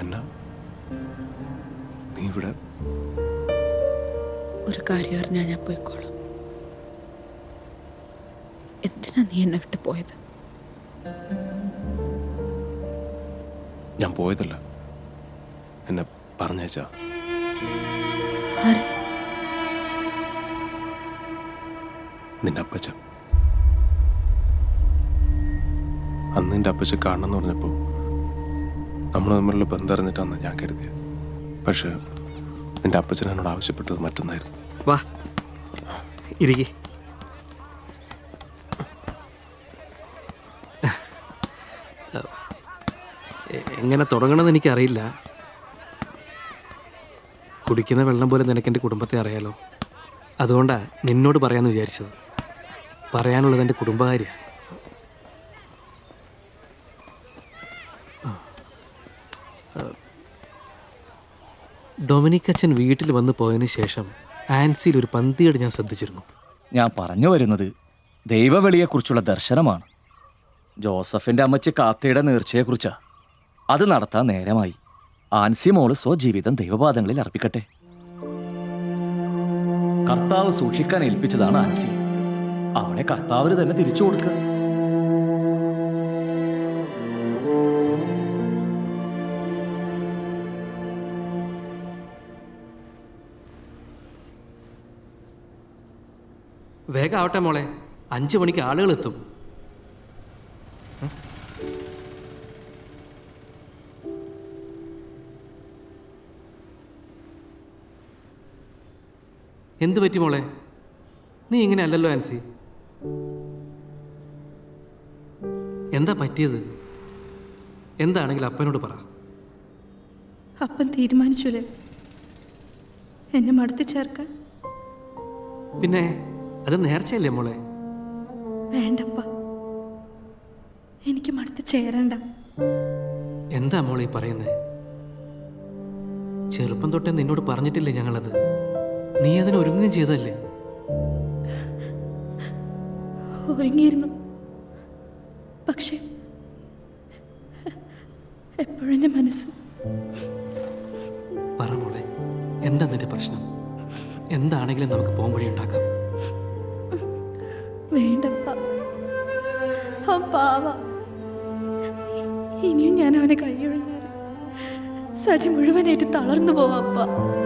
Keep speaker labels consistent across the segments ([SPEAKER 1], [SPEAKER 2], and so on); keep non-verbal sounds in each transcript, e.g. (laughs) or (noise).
[SPEAKER 1] അന്ന നീ ഇവിടെ?
[SPEAKER 2] ഒരു കാര്യം അറിഞ്ഞാ ഞാൻ പോയിക്കോളാം. എന്തിനാ നീ എന്നെ വിട്ടു പോയത്?
[SPEAKER 1] ഞാൻ പോയതല്ല. എന്നെ പറഞ്ഞേച്ചാ നിന്റെ അപ്പച്ച അന്ന് എന്റെ അപ്പച്ച കാണണം എന്ന് പറഞ്ഞപ്പോൾ നമ്മൾ തമ്മിലുള്ള ബന്ധം അറിഞ്ഞിട്ടാണ് ഞാൻ കരുതിയത്. പക്ഷേ നിന്റെ അപ്പച്ചൻ എന്നോട് ആവശ്യപ്പെട്ടത് മറ്റൊന്നായിരുന്നു.
[SPEAKER 3] വാ. ഇരിക്കേ. എങ്ങനെ തുടങ്ങണമെന്ന് എനിക്കറിയില്ല. കുടിക്കുന്ന വെള്ളം പോലെ നിനക്ക് എന്റെ കുടുംബത്തെ അറിയാലോ. അതുകൊണ്ടാണ് നിന്നോട് പറയാമെന്ന് വിചാരിച്ചത്. പറയാനുള്ളത് എന്റെ കുടുംബകാര്യ. ഡൊമിനിക് അച്ഛൻ വീട്ടിൽ വന്നു പോയതിന് ശേഷം ആൻസിയിൽ ഒരു പന്തിയോട് ഞാൻ ശ്രദ്ധിച്ചിരുന്നു.
[SPEAKER 4] ഞാൻ പറഞ്ഞു വരുന്നത് ദൈവവെളിയെക്കുറിച്ചുള്ള ദർശനമാണ്. ജോസഫിന്റെ അമ്മച്ചി കാത്തയുടെ നേർച്ചയെക്കുറിച്ചാ. അത് നടത്താൻ നേരമായി. ആൻസി മോൾ സ്വജീവിതം ദൈവപാദങ്ങളിൽ അർപ്പിക്കട്ടെ. കർത്താവ് സൂക്ഷിക്കാൻ ഏൽപ്പിച്ചതാണ് ആൻസി. അവളെ കർത്താവിന് തന്നെ തിരിച്ചു കൊടുക്കുക.
[SPEAKER 3] വേഗം ആവട്ടെ മോളെ. അഞ്ചു മണിക്ക് ആളുകൾ എത്തും എന്തു പറ്റി മോളെ? നീ ഇങ്ങനെ അല്ലല്ലോ ആൻസി എന്താ പറ്റിയത്? എന്താണെങ്കിൽ അപ്പനോട് പറ.
[SPEAKER 5] അപ്പൻ തീരുമാനിച്ചുല്ലേ എന്നെ മടത്തി ചേർക്കാൻ
[SPEAKER 3] പിന്നെ അത് നേർച്ചയല്ലേ മോളെ?
[SPEAKER 5] വേണ്ടപ്പ. എനിക്ക് മടുത്ത് ചേരണ്ട.
[SPEAKER 3] എന്താ മോളെ പറയുന്നേ? ചെറുപ്പം തൊട്ടേ നിന്നോട് പറഞ്ഞിട്ടില്ലേ ഞങ്ങളത്? നീ അതിന് ഒരുങ്ങുകയും ചെയ്തല്ലേ
[SPEAKER 5] ഒരുങ്ങിയിരുന്നു. പക്ഷേ എപ്പോഴും എന്റെ മനസ്സ്
[SPEAKER 3] പറ മോളെ എന്താ നിന്റെ പ്രശ്നം? എന്താണെങ്കിലും നമുക്ക് പോകുമ്പോഴേ ഉണ്ടാക്കാം.
[SPEAKER 5] പാവ. ഇനിയും ഞാൻ അവനെ കൈയൊഴിഞ്ഞാൽ സജി മുഴുവനായിട്ട് തളർന്നു പോവാപ്പ എന്താ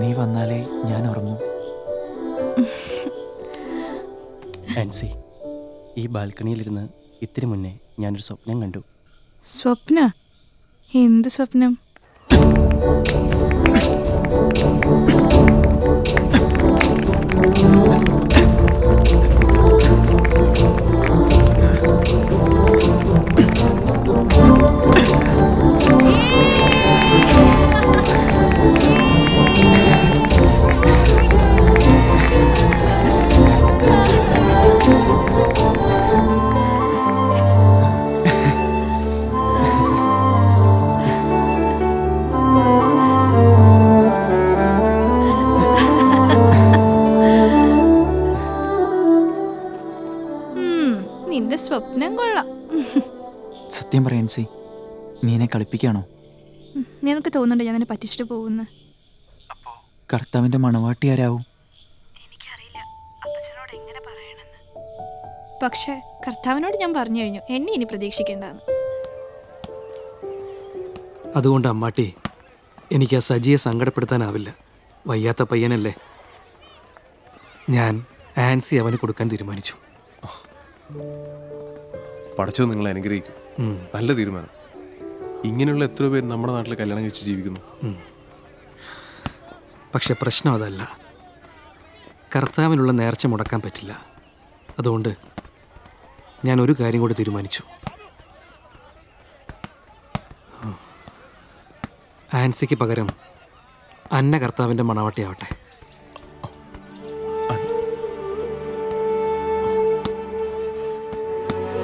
[SPEAKER 6] നീ വന്നാലേ ഞാൻ ഉറങ്ങൂ. ആൻസി (laughs) ഈ ബാൽക്കണിയിലിരുന്ന് ഇത്തിരി മുന്നേ ഞാനൊരു സ്വപ്നം കണ്ടു.
[SPEAKER 5] സ്വപ്ന? എന്ത് സ്വപ്നം? (laughs)
[SPEAKER 7] സത്യം പറയാൻ സി നീ എന്നെ കളിപ്പിക്കാണോ
[SPEAKER 5] നിനക്ക് തോന്നുന്നുണ്ട് ഞാൻ നിന്നെ പറ്റിച്ചിട്ട് പോകുന്നു?
[SPEAKER 7] കർത്താവിന്റെ മണവാട്ടി ആരാവും?
[SPEAKER 5] പക്ഷെ കർത്താവിനോട് ഞാൻ പറഞ്ഞു കഴിഞ്ഞു. എന്നെ ഇനി പ്രതീക്ഷിക്കേണ്ടെന്ന്
[SPEAKER 3] അതുകൊണ്ട് അമ്മാട്ടി എനിക്ക് ആ സജിയെ സങ്കടപ്പെടുത്താനാവില്ല. വയ്യാത്ത പയ്യനല്ലേ? ഞാൻ ആൻസി അവന് കൊടുക്കാൻ തീരുമാനിച്ചു.
[SPEAKER 1] പഠിച്ചോ നിങ്ങളെ അനുഗ്രഹിക്കും. നല്ല തീരുമാനം. ഇങ്ങനെയുള്ള എത്ര പേര് നമ്മുടെ നാട്ടിൽ കല്യാണം കഴിച്ച് ജീവിക്കുന്നു.
[SPEAKER 3] പക്ഷെ പ്രശ്നം അതല്ല. കർത്താവിനുള്ള നേർച്ച മുടക്കാൻ പറ്റില്ല. അതുകൊണ്ട് ഞാൻ ഒരു കാര്യം കൂടി തീരുമാനിച്ചു. ആൻസിക്ക് പകരം അന്ന കർത്താവിന്റെ മണവാട്ടിയാവട്ടെ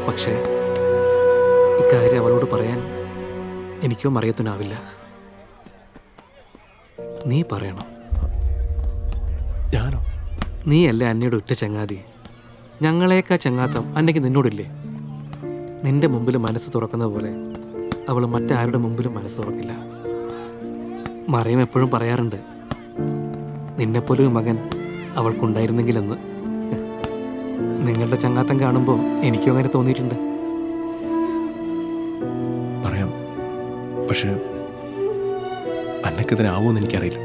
[SPEAKER 3] പക്ഷേ ഇക്കാര്യം അവളോട് പറയാൻ എനിക്കോ മറിയത്തിനാവില്ല നീ പറയണം.
[SPEAKER 1] ഞാനോ?
[SPEAKER 3] നീയല്ലേ അന്നയുടെ ഒറ്റ ചങ്ങാതി? ഞങ്ങളേക്കാ ചങ്ങാത്തം അന്നയ്ക്ക് നിന്നോടില്ലേ? നിന്റെ മുമ്പിൽ മനസ്സ് തുറക്കുന്ന പോലെ അവൾ മറ്റാരുടെ മുമ്പിലും മനസ്സ് തുറക്കില്ല. മറിയം എപ്പോഴും പറയാറുണ്ട് നിന്നെപ്പോലൊരു മകൻ അവൾക്കുണ്ടായിരുന്നെങ്കിലെന്ന്. നിങ്ങളുടെ ചങ്ങാത്തം കാണുമ്പോൾ എനിക്കും അങ്ങനെ തോന്നിയിട്ടുണ്ട്.
[SPEAKER 1] പറയാം. പക്ഷെ അന്നക്കിതിനാവോന്ന് എനിക്കറിയില്ല.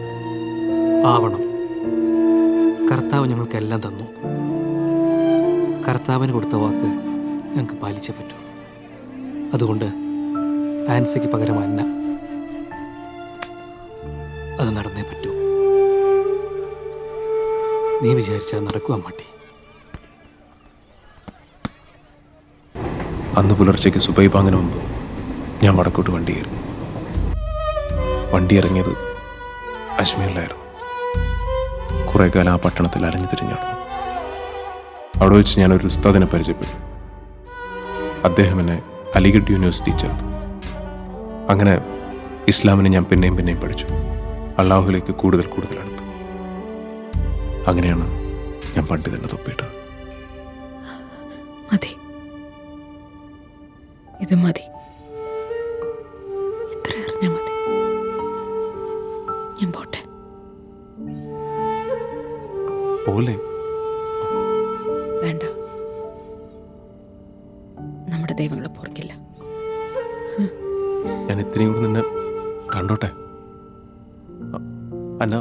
[SPEAKER 3] ആവണം. കർത്താവ് ഞങ്ങൾക്കെല്ലാം തന്നു. കർത്താവിന് കൊടുത്ത വാക്ക് ഞങ്ങൾക്ക് പാലിച്ചേ പറ്റൂ. അതുകൊണ്ട് ആൻസിക്ക് പകരം അന്ന. അത് നടന്നേ പറ്റൂ. നീ വിചാരിച്ചാൽ നടക്കുക മാട്ടി
[SPEAKER 1] അന്ന് പുലർച്ചയ്ക്ക് സുബൈബാങ്ങിന് മുമ്പ് ഞാൻ വടക്കോട്ട് വണ്ടി കയറി. വണ്ടി ഇറങ്ങിയത് അജ്മീറിലായിരുന്നു. കുറേ കാലം ആ പട്ടണത്തിൽ അലഞ്ഞു തിരിഞ്ഞു നടന്നു അവിടെ വെച്ച് ഞാൻ ഒരു ഉസ്താദിനെ പരിചയപ്പെട്ടു. അദ്ദേഹം എന്നെ അലിഗഡ് യൂണിവേഴ്സിറ്റി ചേർത്തു. അങ്ങനെ ഇസ്ലാമിനെ ഞാൻ പിന്നെയും പിന്നെയും പഠിച്ചു. അള്ളാഹുലേക്ക് കൂടുതൽ കൂടുതൽ അടുത്തു. അങ്ങനെയാണ് ഞാൻ പണ്ട് തൊപ്പിയിട്ടത്.
[SPEAKER 2] ഇത് മതി. ഇത്ര അറിഞ്ഞാൽ മതി. ഞാൻ പോട്ടെ.
[SPEAKER 1] പോലെ.
[SPEAKER 2] വേണ്ട. നമ്മുടെ ദൈവങ്ങളെ പോർക്കില്ല
[SPEAKER 1] ഞാൻ ഇത്രയും കൂടെ നിന്നെ കണ്ടോട്ടെ? അന്ന